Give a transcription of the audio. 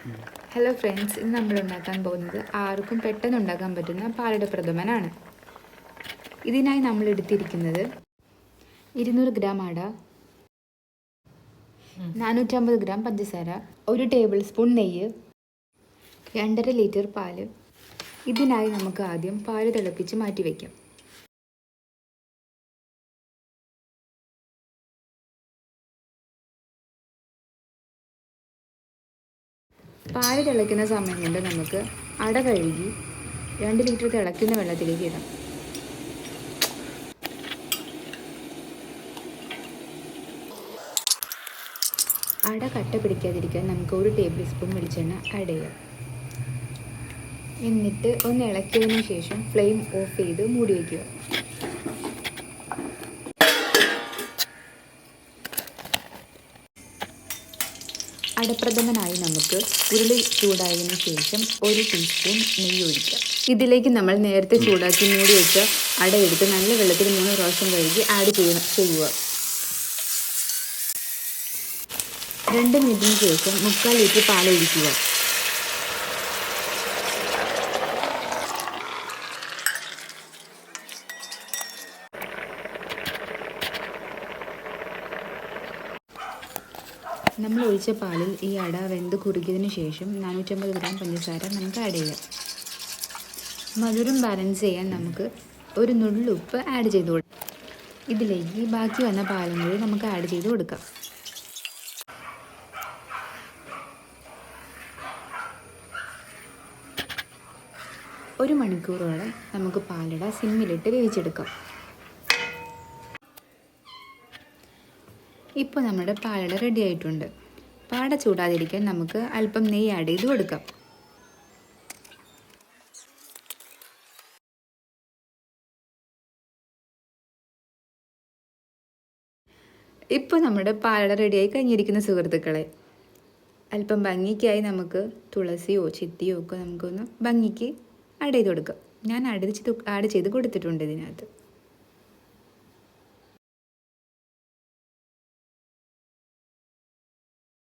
Hello friends ഇന്ന് നമ്മൾ ഉണ്ടാക്കാൻ പോകുന്നത് ആർക്കും പെട്ടെന്ന് ഉണ്ടാക്കാൻ പറ്റുന്ന പാലട പ്രഥമനാണ്. ഇതിനായി നമ്മൾ എടുത്തിരിക്കുന്നത് ഇരുന്നൂറ് ഗ്രാം അട നാനൂറ്റമ്പത് ഗ്രാം പഞ്ചസാര ഒരു ടേബിൾ സ്പൂൺ നെയ്യ് രണ്ടര ലിറ്റർ പാൽ. ഇതിനായി നമുക്ക് ആദ്യം പാൽ തിളപ്പിച്ച് മാറ്റി വയ്ക്കാം പാൽ തിളയ്ക്കുന്ന സമയം കൊണ്ട് നമുക്ക് അട കഴുകി രണ്ട് ലിറ്റർ തിളയ്ക്കുന്ന വെള്ളത്തിലേക്ക് ഇടാം. അട കട്ട പിടിക്കാതിരിക്കാൻ നമുക്ക് ഒരു ടേബിൾ സ്പൂൺ വെളിച്ചെണ്ണ ആഡ് ചെയ്യാം. എന്നിട്ട് ഒന്ന് ഇളക്കിയതിനു ശേഷം ഫ്ലെയിം ഓഫ് ചെയ്ത് മൂടി വയ്ക്കുക അടപ്രഥമനായി നമുക്ക് ഉരുളി ചൂടായതിനു ശേഷം ഒരു ടീസ്പൂൺ നെയ്യ് ഒഴിക്കാം. ഇതിലേക്ക് നമ്മൾ നേരത്തെ ചൂടാക്കി മൂടി വെച്ച അട എടുത്ത് നല്ല വെള്ളത്തിൽ മൂന്ന് പ്രാവശ്യം കഴുകി ആഡ് ചെയ്യണം ചെയ്യുക. രണ്ട് മിനിറ്റിന് ശേഷം മുക്കാൽ ലിറ്റർ പാൽ ഒഴിക്കുക. നമ്മൾ ഒഴിച്ച പാലിൽ ഈ അട വെന്ത് കുറുകിയതിന് ശേഷം നാനൂറ്റമ്പത് ഗ്രാം പഞ്ചസാര നമുക്ക് ആഡ് ചെയ്യാം. മധുരം ബാലൻസ് ചെയ്യാൻ നമുക്ക് ഒരു നുള്ളുപ്പ് ആഡ് ചെയ്ത് കൊടുക്കാം. ഇതിലേക്ക് ബാക്കി വന്ന പാലും കൂടി നമുക്ക് ആഡ് ചെയ്ത് കൊടുക്കാം. ഒരു മണിക്കൂറോളം നമുക്ക് പാലട സിമ്മിലിട്ട് വേവിച്ചെടുക്കാം. ഇപ്പോൾ നമ്മുടെ പാലട റെഡി ആയിട്ടുണ്ട്. പാട ചൂടാതിരിക്കാൻ നമുക്ക് അല്പം നെയ്യ് ആഡ് ചെയ്ത് കൊടുക്കാം. ഇപ്പോൾ നമ്മുടെ പാലട റെഡിയായി കഴിഞ്ഞിരിക്കുന്ന സുഹൃത്തുക്കളെ. അല്പം ഭംഗിക്കായി നമുക്ക് തുളസിയോ ചിത്തിയോ ഒക്കെ നമുക്കൊന്ന് ഭംഗിക്ക് ആഡ് ചെയ്ത് കൊടുക്കാം. ഞാൻ ആഡ് ചെയ്ത് ആഡ് ചെയ്ത് കൊടുത്തിട്ടുണ്ട് ഇതിനകത്ത്.